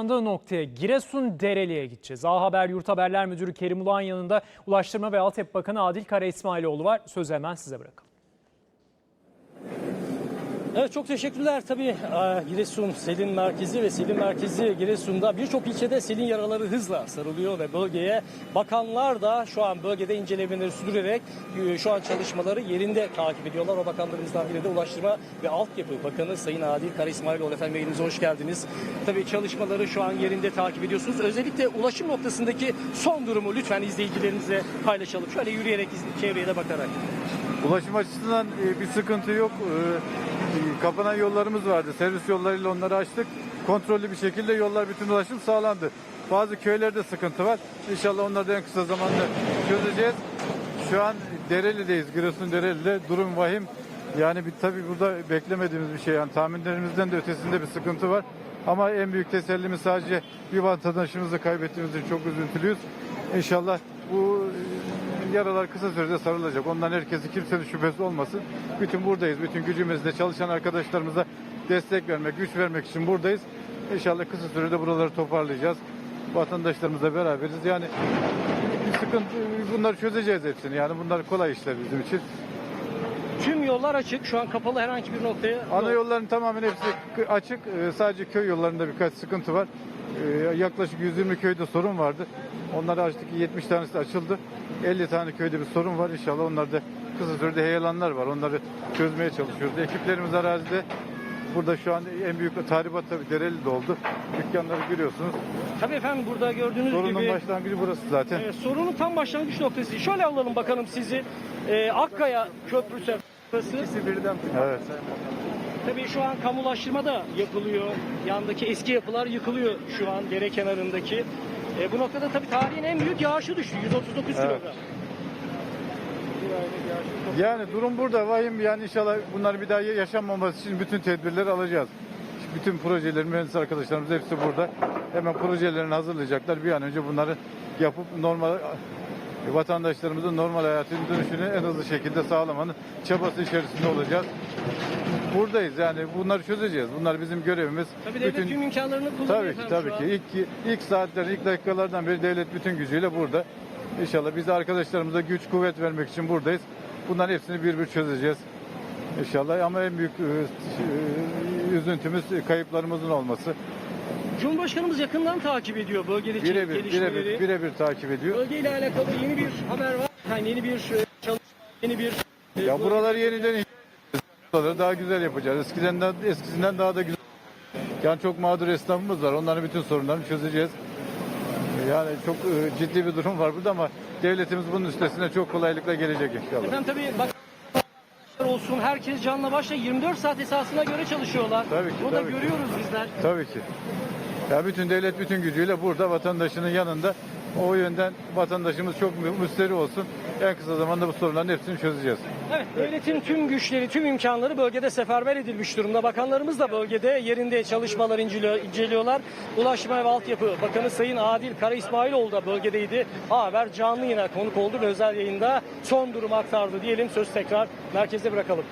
yaşandığı noktaya Giresun Dereli'ye gideceğiz. A Haber Yurt Haberler Müdürü Kerim Ulan yanında Ulaştırma ve Altyapı Bakanı Adil Kara İsmailoğlu var. Sözü hemen size bırakalım. Evet çok teşekkürler. Tabii e, Giresun selin merkezi ve selin merkezi Giresun'da birçok ilçede selin yaraları hızla sarılıyor ve bölgeye bakanlar da şu an bölgede incelemelerini sürdürerek e, şu an çalışmaları yerinde takip ediyorlar. O bakanlarımızdan biri de Ulaştırma ve Altyapı Bakanı Sayın Adil Kara İsmailoğlu. Efendim yayınımıza hoş geldiniz. Tabii çalışmaları şu an yerinde takip ediyorsunuz. Özellikle ulaşım noktasındaki son durumu lütfen izleyicilerimize paylaşalım. Şöyle yürüyerek çevreye de bakarak. Ulaşım açısından e, bir sıkıntı yok. E, e, Kapanan yollarımız vardı. Servis yollarıyla onları açtık. Kontrollü bir şekilde yollar bütün ulaşım sağlandı. Bazı köylerde sıkıntı var. İnşallah onları da en kısa zamanda çözeceğiz. Şu an Dereli'deyiz. Giresun Dereli'de durum vahim. Yani bir, tabii burada beklemediğimiz bir şey. Yani tahminlerimizden de ötesinde bir sıkıntı var. Ama en büyük tesellimiz sadece bir vatandaşımızı kaybettiğimiz için çok üzüntülüyüz. İnşallah bu yaralar kısa sürede sarılacak. Ondan herkesi kimsenin şüphesi olmasın. Bütün buradayız. Bütün gücümüzle çalışan arkadaşlarımıza destek vermek, güç vermek için buradayız. İnşallah kısa sürede buraları toparlayacağız. Vatandaşlarımızla beraberiz. Yani bir sıkıntı bunları çözeceğiz hepsini. Yani bunlar kolay işler bizim için. Tüm yollar açık. Şu an kapalı herhangi bir noktaya Ana yolların tamamen hepsi açık. Ee, Sadece köy yollarında birkaç sıkıntı var. Ee, Yaklaşık 120 köyde sorun vardı. Onları açtık. 70 tanesi açıldı. 50 tane köyde bir sorun var. İnşallah onlar da kısa sürede heyelanlar var. Onları çözmeye çalışıyoruz. Ekiplerimiz arazide. Burada şu an en büyük tahribat tabii Dereli'de oldu. Dükkanları görüyorsunuz. Tabii efendim burada gördüğünüz Sorunun gibi başlangıcı burası zaten. e, sorunun tam başlangıç noktası. Şöyle alalım bakalım sizi. E, Akkaya Köprüsü burası. birden. Evet. Tabii şu an kamulaştırma da yapılıyor. Yandaki eski yapılar yıkılıyor şu an dere kenarındaki. E, bu noktada tabii tarihin en büyük yağışı düştü. 139 Evet. kilogram. Yani durum burada vahim yani inşallah bunlar bir daha yaşanmaması için bütün tedbirleri alacağız. Bütün projelerin mühendis arkadaşlarımız hepsi burada. Hemen projelerini hazırlayacaklar. Bir an önce bunları yapıp normal vatandaşlarımızın normal hayatın dönüşünü en hızlı şekilde sağlamanın çabası içerisinde olacağız. Buradayız yani bunları çözeceğiz. Bunlar bizim görevimiz. Tabii devlet tüm imkanlarını kullanıyor Tabii ki tabii ki. İlk, ilk saatler, ilk dakikalardan beri devlet bütün gücüyle burada. İnşallah biz de arkadaşlarımıza güç, kuvvet vermek için buradayız. Bunların hepsini bir bir çözeceğiz. İnşallah ama en büyük e, e, üzüntümüz kayıplarımızın olması. Cumhurbaşkanımız yakından takip ediyor bölgedeki Birebir, gelişmeleri. birebir, birebir takip ediyor. Bölgeyle alakalı yeni bir haber var. Yani yeni bir e, çalışma, yeni bir e, Ya buraları yeniden buraları daha güzel yapacağız. Eskiden daha, eskisinden daha da güzel. Yani çok mağdur esnafımız var. Onların bütün sorunlarını çözeceğiz. Yani çok e, ciddi bir durum var burada ama devletimiz bunun üstesine çok kolaylıkla gelecek inşallah. Efendim tabii bak olsun herkes canla başla 24 saat esasına göre çalışıyorlar. Tabii ki, Bunu da tabii ki. görüyoruz bizler. Tabii ki. Ya bütün devlet bütün gücüyle burada vatandaşının yanında. O yönden vatandaşımız çok mü- müsteri olsun. En kısa zamanda bu sorunların hepsini çözeceğiz. Evet, devletin tüm güçleri, tüm imkanları bölgede seferber edilmiş durumda. Bakanlarımız da bölgede yerinde çalışmalar inceliyor- inceliyorlar. Ulaştırma ve Altyapı Bakanı Sayın Adil Kara İsmailoğlu da bölgedeydi. Haber canlı yine konuk oldu ve özel yayında son durumu aktardı diyelim. Söz tekrar merkezde bırakalım.